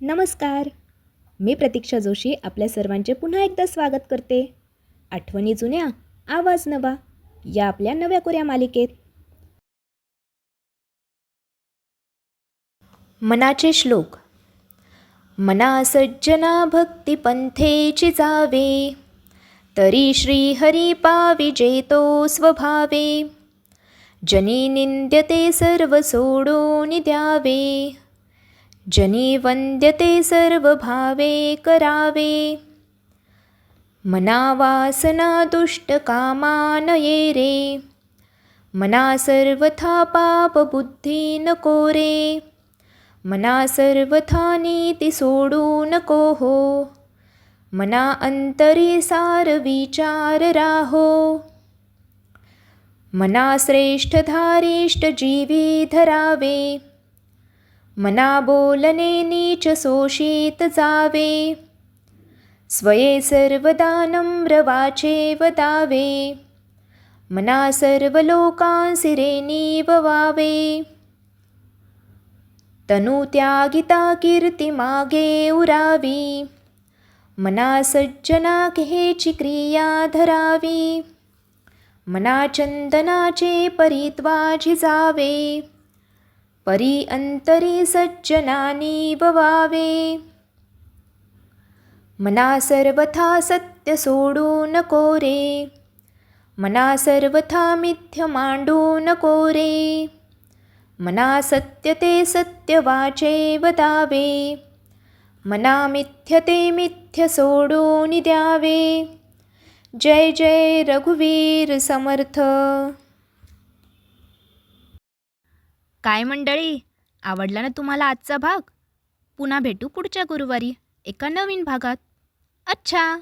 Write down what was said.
नमस्कार. मी प्रतीक्षा जोशी आपल्या सर्वांचे पुन्हा एकदा स्वागत करते. आठवणी जुन्या आवाज नवा या आपल्या नव्या कोऱ्या मालिकेत. मनाचे श्लोक. मना सज्जना भक्ती पंथेची जावे तरी श्री हरी पावी जेतो स्वभावे जनी निंद्यते सर्व सोडून द्यावे. जनी वंद्यते सर्व भावे करावे। मना वासना दुष्ट कामानये रे। मना सर्वथा पाप बुद्धी नको रे मना सर्वथा नीती सोडू नको हो। मना अंतरी सार विचार राहो। मना श्रेष्ठ धारिष्ट जीवी धरावे। मना बोलने नीच शोषित जावे. स्वये सर्वदा नम्र वाचे वदावे. मना सर्व लोकांसी रे तनु त्यागिता कीर्ती मागे उरावी. मना सज्जना केची क्रिया धरावी. मना चंदनाचे परित्वा झिजावे परी अंतरी सज्जनानी बवावे. मना सर्वथा सत्य सोडू नको रे. मना सर्वथा मिथ्य मांडू नको रे. मना सत्य ते सत्य वाचे वदावे. मना मिथ्य ते मिथ्य सोडून द्यावे जय जय रघुवीर समर्थ. काय मंडळी? आवडला ना तुम्हाला आजचा भाग? पुन्हा भेटू पुढच्या गुरुवारी एका नवीन भागात. अच्छा!